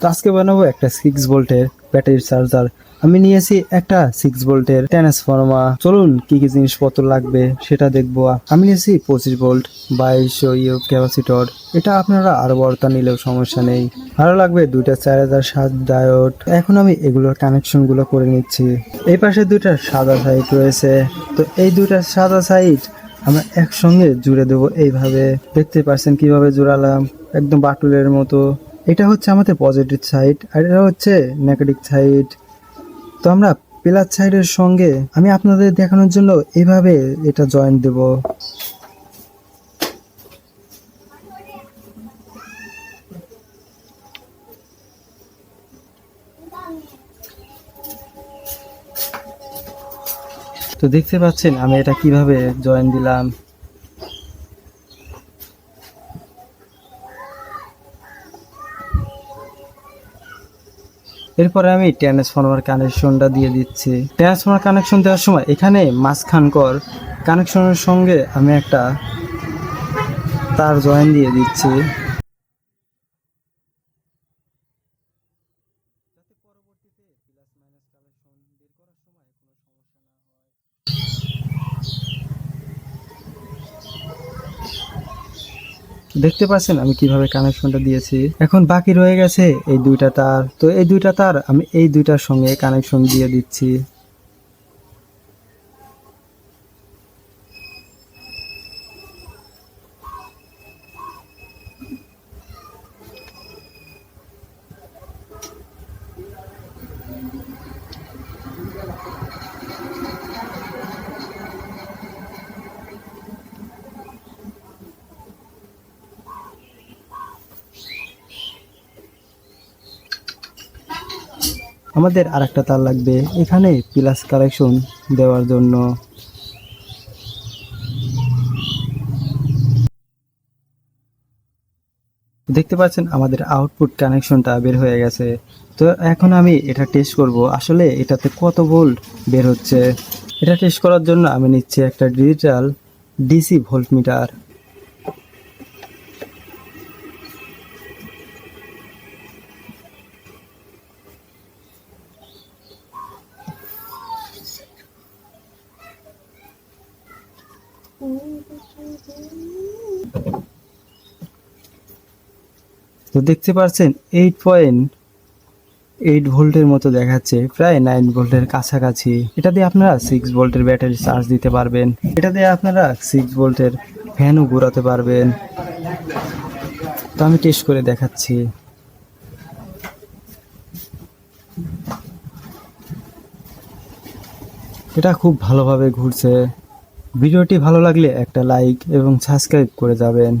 তো আজকে বানাবো একটা সিক্স ভোল্টের ব্যাটারি চার্জার আমি নিয়েছি একটা সিক্স ভোল্টের ট্রান্সফর্মার চলুন কি কি জিনিসপত্র লাগবে সেটা দেখব। আমি নিয়েছি পঁচিশ ভোল্ট বাইশ ইউ ক্যাপাসিটর এটা আপনারা আরও বড়টা নিলেও সমস্যা নেই। আরও লাগবে দুইটা চার হাজার সাত ডায়োড এখন আমি এগুলোর কানেকশনগুলো করে নিচ্ছি। এই পাশে দুইটা সাদা সাইড রয়েছে। তো এই দুইটা সাদা সাইড আমরা একসঙ্গে জুড়ে দেবো এইভাবে। দেখতে পাচ্ছেন কীভাবে জোড়ালাম? একদম বাটুলের মতো। এটা হচ্ছে আমাদের পজিটিভ সাইড আর এটা হচ্ছে নেগেটিভ সাইড তো আমরা প্লাস সাইডের সঙ্গে আমি আপনাদের দেখানোর জন্য এভাবে এটা জয়েন দেব। তো দেখতে পাচ্ছেন আমি এটা কীভাবে জয়েন দিলাম। এরপরে আমি ট্রান্সফর্মার কানেকশনটা দিয়ে দিচ্ছি। ট্রান্সফর্মার কানেকশন দেওয়ার সময় এখানে মাঝখানকর কানেকশনের সঙ্গে আমি একটা তার জয়েন দিয়ে দিচ্ছি। দেখতে পাচ্ছেন আমি কীভাবে কানেকশনটা দিয়েছি। এখন বাকি রয়ে গেছে এই দুইটা তার। তো এই দুইটা তার আমি এই দুইটার সঙ্গে কানেকশন দিয়ে দিচ্ছি। আমাদের আরেকটা তার লাগবে। এখানে প্লাস কালেকশন দেওয়ার জন্য। দেখতে পাচ্ছেন আমাদের আউটপুট কানেকশনটা বের হয়ে গেছে। তো এখন আমি এটা টেস্ট করব। আসলে এটাতে কত ভোল্ট বের হচ্ছে? এটা টেস্ট করার জন্য আমি নিচ্ছি একটা ডিজিটাল ডিসি ভোল্ট তো দেখতে পাচ্ছেন এইট পয়েন্ট এইট ভোল্টের মতো দেখাচ্ছে, প্রায় নাইন ভোল্টের কাছাকাছি। এটা দিয়ে আপনারা সিক্স ভোল্টের ব্যাটারি চার্জ দিতে পারবেন। এটা দিয়ে আপনারা সিক্স ভোল্টের ফ্যানও ঘোরাতে পারবেন। তো আমি টেস্ট করে দেখাচ্ছি। এটা খুব ভালোভাবে ঘুরছে। ভিডিওটি ভালো লাগলে একটা লাইক এবং সাবস্ক্রাইব করে যাবেন।